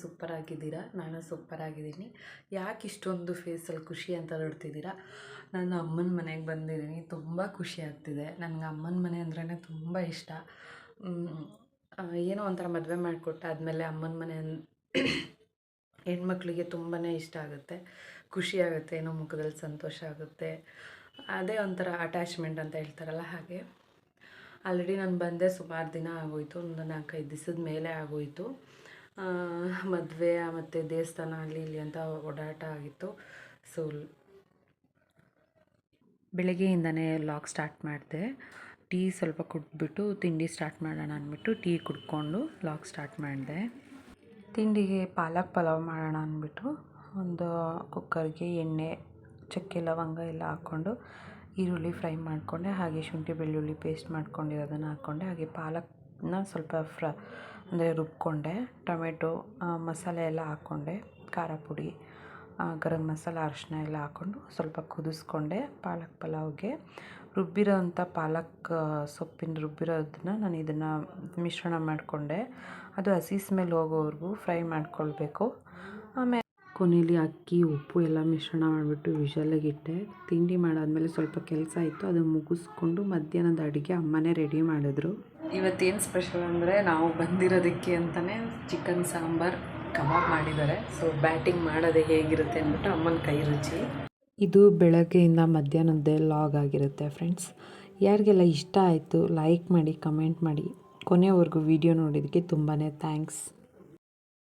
Super ಆಗಿದ್ದೀರಾ ನಾನು super ಆಗಿದ್ದೀನಿ ಯಾಕೆ ಇಷ್ಟೊಂದು ಫೇಸಲ್ಲಿ ಖುಷಿ ಅಂತ ನೋಡ್ತಿದ್ದೀರಾ? ನಾನು ಅಮ್ಮನ ಮನೆಗೆ ಬಂದಿದ್ದೀನಿ. ತುಂಬ ಖುಷಿ ಆಗ್ತಿದೆ. ನನಗೆ ಅಮ್ಮನ ಮನೆ ಅಂದ್ರೇ ತುಂಬ ಇಷ್ಟ. ಏನೋ ಒಂಥರ ಮದುವೆ ಮಾಡಿಕೊಟ್ಟಾದ್ಮೇಲೆ ಅಮ್ಮನ ಮನೆ ಹೆಣ್ಮಕ್ಳಿಗೆ ತುಂಬಾ ಇಷ್ಟ ಆಗುತ್ತೆ. ಖುಷಿ ಆಗುತ್ತೆ, ಏನೋ ಮುಖದಲ್ಲಿ ಸಂತೋಷ ಆಗುತ್ತೆ. ಅದೇ ಒಂಥರ ಅಟ್ಯಾಚ್ಮೆಂಟ್ ಅಂತ ಹೇಳ್ತಾರಲ್ಲ ಹಾಗೆ. ಆಲ್ರೆಡಿ ನಾನು ಬಂದೆ ಸುಮಾರು ದಿನ ಆಗೋಯಿತು, ಒಂದು ನಾಲ್ಕೈದು ದಿವಸದ ಮೇಲೆ ಆಗೋಯಿತು. ಮದುವೆ, ಮತ್ತು ದೇವಸ್ಥಾನ ಅಲ್ಲಿ ಇಲ್ಲಿ ಅಂತ ಓಡಾಟ ಆಗಿತ್ತು. ಸೊ ಬೆಳಗ್ಗೆಯಿಂದನೇ ಲಾಗ್ ಸ್ಟಾರ್ಟ್ ಮಾಡಿದೆ. ಟೀ ಸ್ವಲ್ಪ ಕುಡ್ಬಿಟ್ಟು ತಿಂಡಿ ಸ್ಟಾರ್ಟ್ ಮಾಡೋಣ ಅಂದ್ಬಿಟ್ಟು ಟೀ ಕುಡ್ಕೊಂಡು ಲಾಗ್ ಸ್ಟಾರ್ಟ್ ಮಾಡಿದೆ. ತಿಂಡಿಗೆ ಪಾಲಕ್ ಪಲಾವ್ ಮಾಡೋಣ ಅಂದ್ಬಿಟ್ಟು ಒಂದು ಕುಕ್ಕರ್ಗೆ ಎಣ್ಣೆ, ಚಕ್ಕೆ, ಲವಂಗ ಎಲ್ಲ ಹಾಕ್ಕೊಂಡು ಈರುಳ್ಳಿ ಫ್ರೈ ಮಾಡಿಕೊಂಡೆ, ಹಾಗೆ ಶುಂಠಿ ಬೆಳ್ಳುಳ್ಳಿ ಪೇಸ್ಟ್ ಮಾಡ್ಕೊಂಡಿರೋದನ್ನು ಹಾಕ್ಕೊಂಡೆ ಹಾಗೆ ಪಾಲಕ್ನ ಸ್ವಲ್ಪ ಫ್ರ, ಅಂದರೆ ರುಬ್ಕೊಂಡೆ, ಟೊಮೆಟೊ ಮಸಾಲೆ ಎಲ್ಲ ಹಾಕ್ಕೊಂಡೆ ಖಾರ ಪುಡಿ ಗರಂ ಮಸಾಲ ಅರಿಶಿನ ಎಲ್ಲ ಹಾಕ್ಕೊಂಡು ಸ್ವಲ್ಪ ಕುದಿಸ್ಕೊಂಡೆ ಪಾಲಕ್ ಪಲಾವ್ಗೆ. ರುಬ್ಬಿರೋಂಥ ಪಾಲಕ್ ಸೊಪ್ಪಿನ ರುಬ್ಬಿರೋದನ್ನ ನಾನು ಇದನ್ನು ಮಿಶ್ರಣ ಮಾಡಿಕೊಂಡೆ. ಅದು ಹಸಿ ಸ್ಮೆಲ್ ಹೋಗೋವರೆಗೂ ಫ್ರೈ ಮಾಡ್ಕೊಳ್ಬೇಕು. ಆಮೇಲೆ ಕೊನೆಯಲ್ಲಿ ಅಕ್ಕಿ ಉಪ್ಪು ಎಲ್ಲ ಮಿಶ್ರಣ ಮಾಡಿಬಿಟ್ಟು ವಿಷಲ್ಗೆ ಇಟ್ಟೆ. ತಿಂಡಿ ಮಾಡಾದಮೇಲೆ ಸ್ವಲ್ಪ ಕೆಲಸ ಇತ್ತು ಅದು ಮುಗಿಸ್ಕೊಂಡು ಮಧ್ಯಾಹ್ನದ ಅಡುಗೆ ಅಮ್ಮನೇ ರೆಡಿ ಮಾಡಿದ್ರು. ಇವತ್ತೇನು ಸ್ಪೆಷಲ್ ಅಂದರೆ ನಾವು ಬಂದಿರೋದಕ್ಕೆ ಅಂತಲೇ ಚಿಕನ್ ಸಾಂಬಾರ್ ಕಬಾಬ್ ಮಾಡಿದ್ದಾರೆ. ಸೊ ಬ್ಯಾಟಿಂಗ್ ಮಾಡೋದೇ ಹೇಗಿರುತ್ತೆ ಅಂದ್ಬಿಟ್ಟು ಅಮ್ಮನ ಕೈ ರುಚಿ. ಇದು ಬೆಳಗ್ಗೆಯಿಂದ ಮಧ್ಯಾಹ್ನದ್ದೇ ಲಾಗ್ ಆಗಿರುತ್ತೆ ಫ್ರೆಂಡ್ಸ್ ಯಾರಿಗೆಲ್ಲ ಇಷ್ಟ ಆಯಿತು ಲೈಕ್ ಮಾಡಿ ಕಮೆಂಟ್ ಮಾಡಿ. ಕೊನೆವರೆಗೂ ವಿಡಿಯೋ ನೋಡಿದ್ದಕ್ಕೆ ತುಂಬಾ ಥ್ಯಾಂಕ್ಸ್